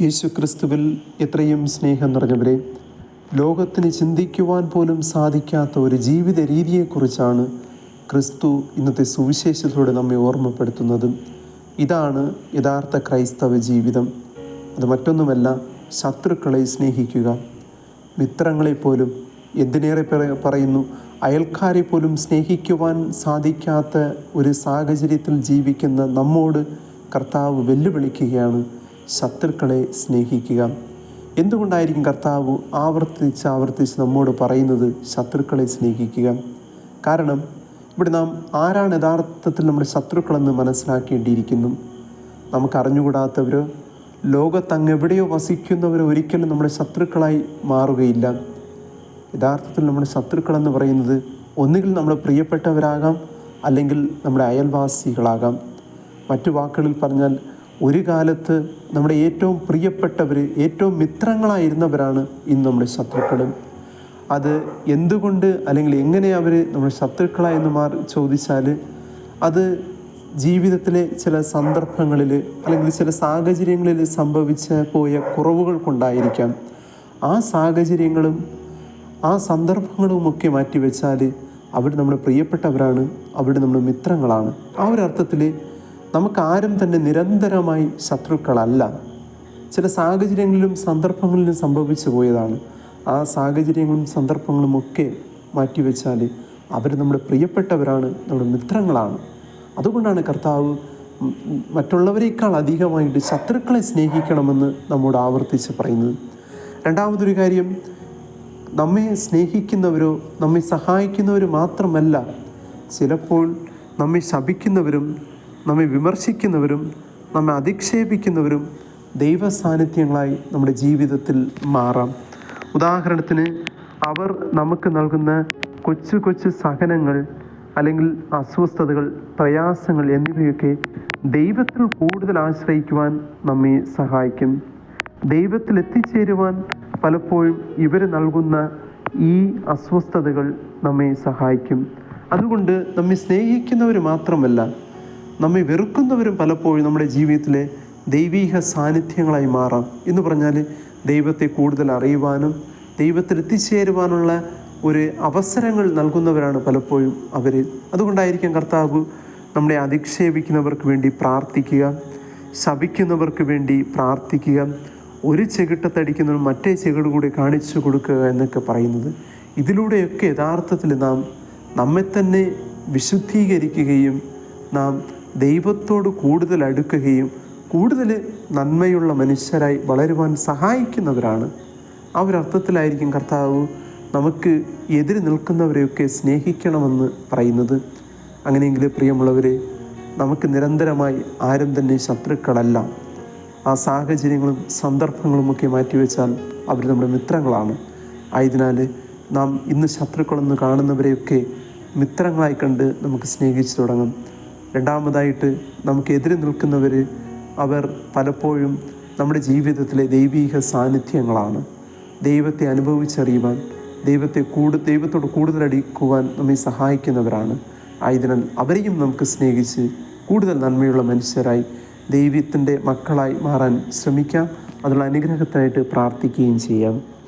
യേശു ക്രിസ്തുവിൽ എത്രയും സ്നേഹം നിറഞ്ഞവരെ ലോകത്തിന് ചിന്തിക്കുവാൻ പോലും സാധിക്കാത്ത ഒരു ജീവിത രീതിയെക്കുറിച്ചാണ് ക്രിസ്തു ഇന്നത്തെ സുവിശേഷത്തിലൂടെ നമ്മെ ഓർമ്മപ്പെടുത്തുന്നത്. ഇതാണ് യഥാർത്ഥ ക്രൈസ്തവ ജീവിതം. അത് മറ്റൊന്നുമല്ല ശത്രുക്കളെ സ്നേഹിക്കുക. മിത്രങ്ങളെപ്പോലും എന്തിനേറെ പറ- പറയുന്നു അയൽക്കാരെ പോലും സ്നേഹിക്കുവാൻ സാധിക്കാത്ത ഒരു സാഹചര്യത്തിൽ ജീവിക്കുന്ന നമ്മോട് കർത്താവ് വെല്ലുവിളിക്കുകയാണ്. ശത്രുക്കളെ സ്നേഹിക്കുക. എന്തുകൊണ്ടായിരിക്കും കർത്താവ് ആവർത്തിച്ച് ആവർത്തിച്ച് നമ്മോട് പറയുന്നത് ശത്രുക്കളെ സ്നേഹിക്കുക? കാരണം ഇവിടെ നാം ആരാണ് യഥാർത്ഥത്തിൽ നമ്മുടെ ശത്രുക്കളെന്ന് മനസ്സിലാക്കേണ്ടിയിരിക്കുന്നു? നമുക്കറിഞ്ഞുകൂടാത്തവർ ലോകത്തങ്ങെവിടെയോ വസിക്കുന്നവരോ ഒരിക്കലും നമ്മുടെ ശത്രുക്കളായി മാറുകയില്ല. യഥാർത്ഥത്തിൽ നമ്മുടെ ശത്രുക്കളെന്ന് പറയുന്നത് ഒന്നുകിൽ നമ്മൾ പ്രിയപ്പെട്ടവരാകാം അല്ലെങ്കിൽ നമ്മുടെ അയൽവാസികളാകാം. മറ്റു വാക്കുകളിൽ പറഞ്ഞാൽ ഒരു കാലത്ത് നമ്മുടെ ഏറ്റവും പ്രിയപ്പെട്ടവർ ഏറ്റവും മിത്രങ്ങളായിരുന്നവരാണ് ഇന്ന് നമ്മുടെ ശത്രുക്കളും. അത് എന്തുകൊണ്ട് അല്ലെങ്കിൽ എങ്ങനെ അവർ നമ്മുടെ ശത്രുക്കളായെന്ന് മാറി ചോദിച്ചാൽ അത് ജീവിതത്തിലെ ചില സന്ദർഭങ്ങളിൽ അല്ലെങ്കിൽ ചില സാഹചര്യങ്ങളിൽ സംഭവിച്ച പോയ കുറവുകൾ കൊണ്ടായിരിക്കാം ആ സാഹചര്യങ്ങളും ആ സന്ദർഭങ്ങളും സന്ദർഭങ്ങളുമൊക്കെ മാറ്റിവെച്ചാൽ അവർ നമ്മുടെ പ്രിയപ്പെട്ടവരാണ് അവർ നമ്മുടെ മിത്രങ്ങളാണ്. ആ ഒരു അർത്ഥത്തിൽ നമുക്കാരും തന്നെ നിരന്തരമായി ശത്രുക്കളല്ല. ചില സാഹചര്യങ്ങളിലും സന്ദർഭങ്ങളിലും സംഭവിച്ചു പോയതാണ്. ആ സാഹചര്യങ്ങളും സന്ദർഭങ്ങളും ഒക്കെ മാറ്റിവെച്ചാൽ അവർ നമ്മുടെ പ്രിയപ്പെട്ടവരാണ് നമ്മുടെ മിത്രങ്ങളാണ്. അതുകൊണ്ടാണ് കർത്താവ് മറ്റുള്ളവരെക്കാൾ അധികമായിട്ട് ശത്രുക്കളെ സ്നേഹിക്കണമെന്ന് നമ്മോട് ആവർത്തിച്ച് പറയുന്നത്. രണ്ടാമതൊരു കാര്യം നമ്മെ സ്നേഹിക്കുന്നവരോ നമ്മെ സഹായിക്കുന്നവരോ മാത്രമല്ല ചിലപ്പോൾ നമ്മെ ശപിക്കുന്നവരും നമ്മെ വിമർശിക്കുന്നവരും നമ്മെ അധിക്ഷേപിക്കുന്നവരും ദൈവ സാന്നിധ്യങ്ങളായി നമ്മുടെ ജീവിതത്തിൽ മാറാം. ഉദാഹരണത്തിന് അവർ നമുക്ക് നൽകുന്ന കൊച്ചു കൊച്ചു സഹനങ്ങൾ അല്ലെങ്കിൽ അസ്വസ്ഥതകൾ പ്രയാസങ്ങൾ എന്നിവയൊക്കെ ദൈവത്തിൽ കൂടുതൽ ആശ്രയിക്കുവാൻ നമ്മെ സഹായിക്കും. ദൈവത്തിൽ എത്തിച്ചേരുവാൻ പലപ്പോഴും ഇവർ നൽകുന്ന ഈ അസ്വസ്ഥതകൾ നമ്മെ സഹായിക്കും. അതുകൊണ്ട് നമ്മെ സ്നേഹിക്കുന്നവർ മാത്രമല്ല നമ്മെ വെറുക്കുന്നവരും പലപ്പോഴും നമ്മുടെ ജീവിതത്തിലെ ദൈവീക സാന്നിധ്യങ്ങളായി മാറാം. എന്ന് പറഞ്ഞാൽ ദൈവത്തെ കൂടുതൽ അറിയുവാനും ദൈവത്തിൽ എത്തിച്ചേരുവാനുള്ള ഒരു അവസരങ്ങൾ നൽകുന്നവരാണ് പലപ്പോഴും അവർ. അതുകൊണ്ടായിരിക്കും കർത്താവ് നമ്മളെ അധിക്ഷേപിക്കുന്നവർക്ക് വേണ്ടി പ്രാർത്ഥിക്കുക ശപിക്കുന്നവർക്ക് വേണ്ടി പ്രാർത്ഥിക്കുക ഒരു ചെകിട്ടത്തടിക്കുന്നവർ മറ്റേ ചെകിട് കൂടി കാണിച്ചു കൊടുക്കുക എന്നൊക്കെ പറയുന്നത്. ഇതിലൂടെയൊക്കെ യഥാർത്ഥത്തിൽ നാം നമ്മെ തന്നെ വിശുദ്ധീകരിക്കുകയും നാം ദൈവത്തോട് കൂടുതൽ അടുക്കുകയും കൂടുതൽ നന്മയുള്ള മനുഷ്യരായി വളരുവാൻ സഹായിക്കുന്നവരാണ്. ആ ഒരു അർത്ഥത്തിലായിരിക്കും കർത്താവ് നമുക്ക് എതിര് നിൽക്കുന്നവരെയൊക്കെ സ്നേഹിക്കണമെന്ന് പറയുന്നത്. അങ്ങനെയെങ്കിൽ പ്രിയമുള്ളവരെ നമുക്ക് നിരന്തരമായി ആരും തന്നെ ശത്രുക്കളല്ല. ആ സാഹചര്യങ്ങളും സന്ദർഭങ്ങളുമൊക്കെ മാറ്റിവെച്ചാൽ അവർ നമ്മുടെ മിത്രങ്ങളാണ്. ആയതിനാൽ നാം ഇന്ന് ശത്രുക്കളെന്ന് കാണുന്നവരെയൊക്കെ മിത്രങ്ങളായി കണ്ട് നമുക്ക് സ്നേഹിച്ചു തുടങ്ങാം. രണ്ടാമതായിട്ട് നമുക്ക് എതിരെ നിൽക്കുന്നവർ അവർ പലപ്പോഴും നമ്മുടെ ജീവിതത്തിലെ ദൈവീക സാന്നിധ്യങ്ങളാണ്. ദൈവത്തെ അനുഭവിച്ചറിയുവാൻ ദൈവത്തെ കൂടു ദൈവത്തോട് കൂടുതൽ അടിക്കുവാൻ നമ്മെ സഹായിക്കുന്നവരാണ്. ആയതിനാൽ അവരെയും നമുക്ക് സ്നേഹിച്ച് കൂടുതൽ നന്മയുള്ള മനുഷ്യരായി ദൈവത്തിന്റെ മക്കളായി മാറാൻ ശ്രമിക്കാം. അതിനുള്ള അനുഗ്രഹത്തിനായിട്ട് പ്രാർത്ഥിക്കുകയും ചെയ്യാം.